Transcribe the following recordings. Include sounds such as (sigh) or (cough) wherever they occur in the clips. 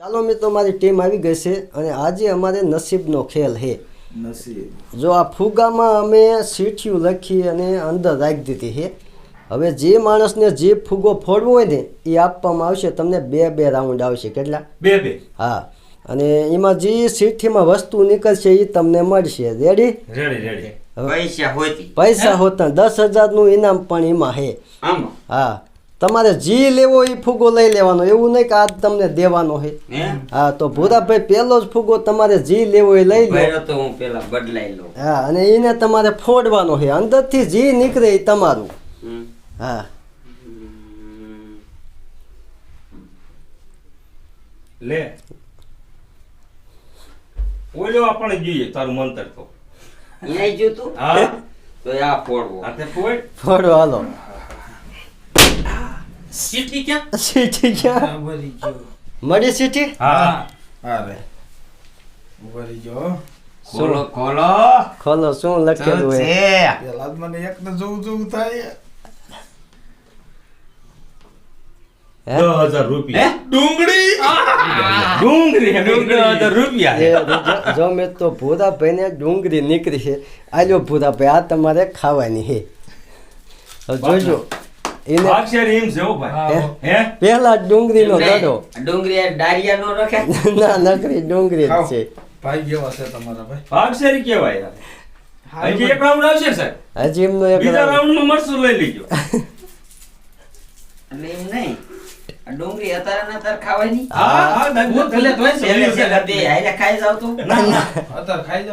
ચાલો મિત્રો મારી ટીમ આવી ગઈ છે અને આજે અમારે નસીબનો ખેલ છે. જો આ ફુગામાં અમે સીઠિયું લખી અને અંદર રાખી દીધી છે. હવે જે માણસને જે ફુગો ફોડવો હોય ને એ આપવામાં આવશે. તમને બે બે રાઉન્ડ આવશે. કેટલા? બે બે. હા. અને એમાં જે સીઠીમાં વસ્તુ નીકળશે એ તમને મળશે. રેડી રેડી રેડી પૈસા હોતી. પૈસા હોતા. દસ હજારનું ઇનામ પણ એમાં છે. હા. તમારે જી લેવો એ ફુગો લઈ લેવાનો એવું નહીં કે આ તમને દેવાનો હોય. હે? હા તો ભૂરાભાઈ પેલો જ ફુગો તમારે જી લેવો એ લઈ લો. તો હું પેલા બદલાઈ લઉં. હા અને એને તમારે ફોડવાનો છે અંદરથી જી નીકળે એ તમારું. હા. લે. ઓલો આપણે જોઈએ તારું મંતર તો. અહીંયા ગયું તું હા. તો આ ફોડવો. આ તે ફોડ. ફોડો હાલો. સીટી ક્યાં? (laughs) સિટી ક્યાં? ઉભરી ગયો. મળી સિટી હા. અરે ઉભરી ગયો. ખોલો ખોલો. ખોલો શું લખેલું છે? પેલા મને એક ને જોવું જોવું થાય. ડુંગળી? ડુંગળી ડુંગળી. હજાર રૂપિયા. જો- જો મેં તો ભૂરાભાઈને ડુંગળી નીકળી છે. આજો ભૂરા ભાઈ આ તમારે ખાવાની છે. હવે જોજો. એને અક્ષર એમ છે ભાઈ. હે પહેલા ડુંગરી નો દડો ડુંગરી ડારિયા નો રખે. (laughs) ના નકરી ડુંગરી જ છે. ભાઈ કેવા છે તમારા ભાઈ? અક્ષર કેવાય હજી એક રાઉન્ડ આવશે સાહેબ? હજી એમનો એક બીજા રાઉન્ડમાં મરસું લઈ લેજો. એટલે એમ નહીં. આ ડુંગળી અત્યારે ને અત્યારે ખાવાની? હા હા દંડ ભલે છે. ખાઈ જાવ તું. ના ના. અત્યારે ખાઈ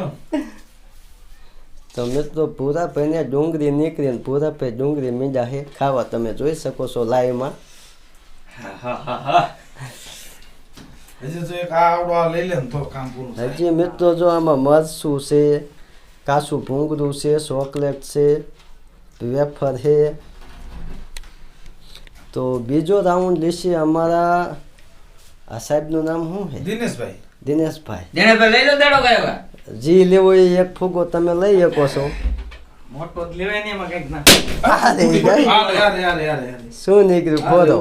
જાઓ તો મિત્રો ભૂરાભાઈને ડુંગળી નીકળીને પૂરા ભાઈ ડુંગળી મીંડા છે ખાવા તમે જોઈ શકો છો લાઈવમાં હા હા હા હા હજી પૂરું મિત્રો જો આમાં મરસું છે કાસું ભૂંગળું છે ચોકલેટ છે વેફર છે. તો બીજો રાઉન્ડ લેશે અમારા આ સાહેબનું નામ શું છે? દિનેશભાઈ. દિનેશભાઈ. દિનેશભાઈ લઈ લો દાડો ગયો જી લેવો એ એક ફૂગો તમે લઈ શકો છો. મોટો લેવાય ને એમાં કંઈક ના. શું નીકળ્યું? ખોરો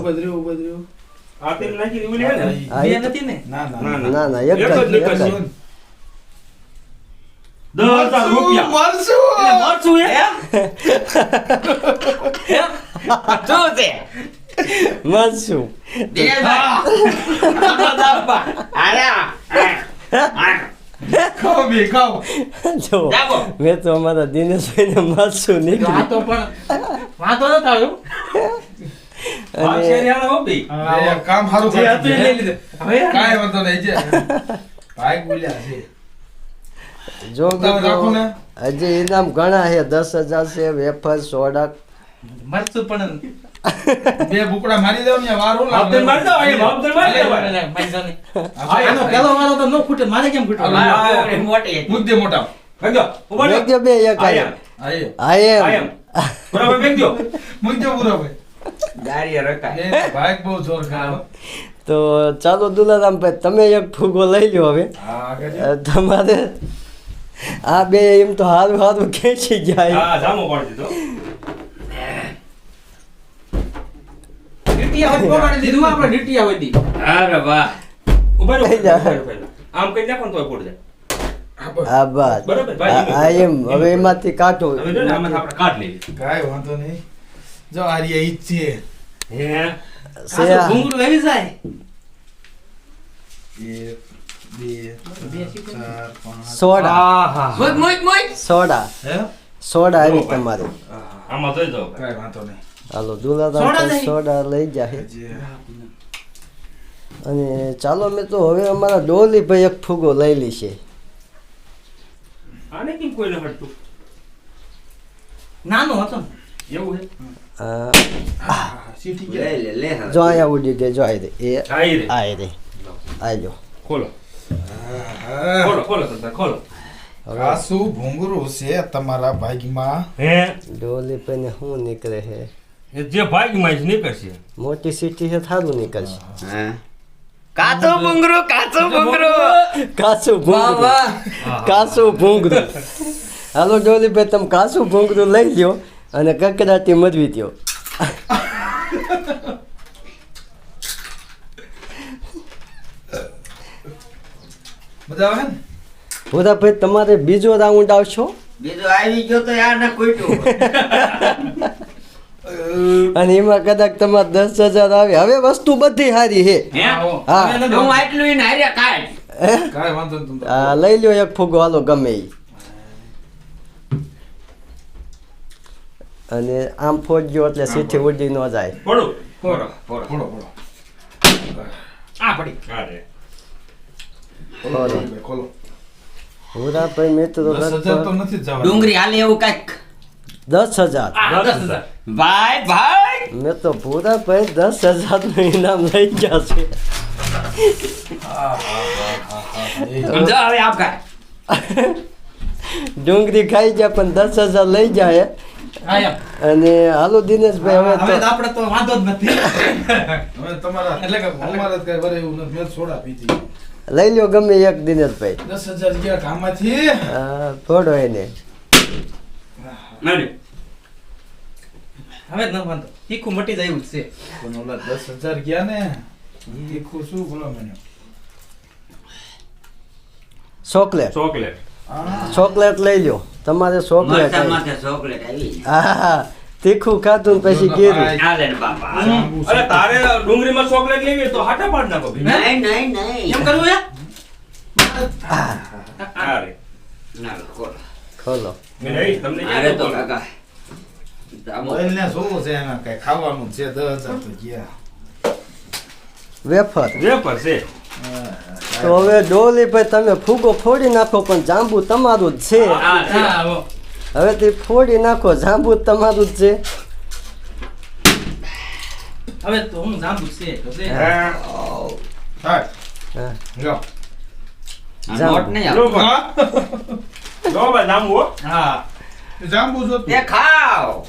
ને ને? એક મરશું (laughs) (laughs) દિનેશભાઈ આ. ખાઓ. બે જો. મેં તો અમારા દિનેશભાઈને મરચું નીકળ્યું તો પણ વાંધો ન આવ્યો અને કામ સારું હવે? કાંઈ વાંધો નહીં છે ભાઈ બોલ્યા છે. જો ને હજી ઇનામ ઘણા છે દસ હજાર છે વેફર સોડા. મરચું પણ બે બુકડા મારી દઉં ને વાર હું આપતે મારી દો એ આપતે મારી દો મારી દો આ આનો પેલો વાળો તો ન ફૂટે મારે કેમ ફૂટે. આ મોટી. મુદ્દે મોટા. ભાગ્યો ઊભો દે બે એક આય આય આય બરાબર ભેગજો મુદ્દે પૂરો ભાઈ. દાળિયા રખાય ભાઈ બહુ જોર ખાયો તો ચાલો દુલારામભાઈ તમે એક ફૂગો લઈ લો હવે. તમારે આ બે એમ તો હારું હારું ખેંચી જાય હા જામો પાડી દીધો ડીટીયા હોય પોગાડી દીધું આપણે ડીટીયા હોય અરે વાહ. ઊભા રહો, થઈ જા. ઊભા રહો પહેલા. આમ કરી નાખો તોય પડી જાય આ બસ. આ આ એમ. હવે એમાંથી કાઢો. હવે આમાંથી આપણે કાઢ લેવી કાંઈ વાંધો નહીં. જો આ રહ્યા ઈ જ છે. હે? આ. ઘૂંઘરું આવી જાય. એક સોડા. સોડા. સોડા આવી તમારે. આમાં જોઈ દો કઈ વાંધો નહીં. હાલો સોડા દુલારામ સોડા લઈ જાય. અને ચાલો મેં તો હવે અમારા ડોલી ભાઈ એક ફુગો લઈ છે. આને કેમ કોઈને હટતું? નાનો હતો એવું હે? આ સીટી લે ગયા લે લે હવે. જો અહીંયા ઉડી ગઈ જો રે એ આવી રે આઈ રે ખોલો. હા. ખોલો ખોલો ખોલો. કાસુ ભૂંગરું છે તમારા ભાગમાં. હે? પણ શું નીકળે છે જે ભાગમાં જ નીકળશે. મોટી સિટી છે સારું નીકળશે. કાચો ભૂંગરો કાચો ભૂંગરો કાચો ભૂંગરો વાહ કાચું ભૂંગળું. હાલો ડોલીભાઈ તમે કાચું ભૂંગળું લઈ લ્યો અને કકડાટી મરવી આવે ભૂરાભાઈ તમારે બીજો રાઉન્ડ આવશો? બીજો આવી ગયો તો યાર ના કોઈટું અને એમાં કદાચ તમારે દસ હજાર આવે. હવે વસ્તુ બધી સારી છે. હે? હા. લઈ લ્યો એક ફૂગો હાલો ગમે એ અને આમ ફોડજો એટલે સીઠી ઉડી ન જાય. ફોડું ફોડો. ફોડો. ફોડો આ પડી. હા રે. ખોલો ભાઈ, મિત્રો. ડુંગળી હાલે એવું કાંઈક? દસ હજાર. દસ હજાર. ભાઈ ભાઈ! મેં તો ભૂરાભાઈ દસ હજારનું ઇનામ લઈ ગયા છે. સમજો હવે આપ ડુંગળી ખાઈ ગયા પણ દસ હજાર લઈ જાય. અને હાલો દિનેશભાઈ હવે હવે આપણે તો વાંધો જ નથી. હવે તમારા એટલે કે- અમારે જ કાંઈ વરે એવું નથી મેં સોડા પીધી. લઈ લ્યો ગમે એક દિનેશભાઈ. દસ હજાર ગયા કામમાંથી. આ, ફોડો એને. હવે ન વાંધો. તીખું મટી જાય એવું છે. પણ ઓલા દસ હજાર ગયા ને તીખું શું બોલો મને? ચોકલેટ. ચોકલેટ. ચોકલેટ લઈ લ્યો તમારે ચોકલેટ ચોકલેટ આવી. હા તીખું ખાધું પછી ગીરું ને બાપા. અરે તારે ડુંગળીમાં ચોકલેટ લેવી તો હાટા પાડ નાખો નહીં નહીં નહીં એમ કરવું એ અરે ના ખોલો. ખોલો. મેં નહીં, તમને અરે તો કાકા જામો. શું છે એમાં કાંઈ ખાવાનું છે દસ હજાર તો ગયા વેફર વેફર છે તો હવે ડોલી ભાઈ તમે ફૂગો ફોડી નાખો પણ જાંબુ તમારું જ છે આવો હવે તે ફોડી નાખો જાંબુ તમારું જ છે હવે તો હું જાંબુ છે તો છે હા. હા જામો. નોટ નહીં. ભાઈ. લો ભાઈ લાંબુ હો. જાંબુ જો તે ખાવ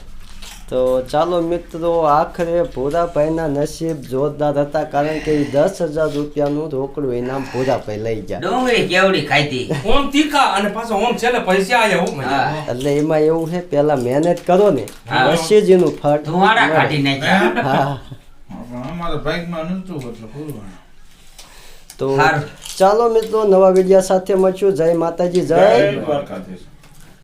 તો ચાલો મિત્રો આખરે ભૂરાભાઈના નસીબ જોરદાર હતા કારણ કે એ દસ હજાર રૂપિયાનું રોકડું ઇનામ ભૂરાભાઈ લઈ ગયા. ડુંગળી કેવડી ખાધી? ઓમ તીખા અને પાછો ઓમ છેલ્લે પૈસા આયા ઓમ એટલે એમાં એવું છે પેલા મહેનત કરો ને. પછી જ એનું ફળ ધુવાડા કાઢી નાખ્યા. હા. પણ અમારા બાઇકમાં નતું એટલે પૂરું તો ચાલો મિત્રો નવા વિડિયા સાથે મળશું. જય માતાજી જય. જય દ્વારકાધીશ.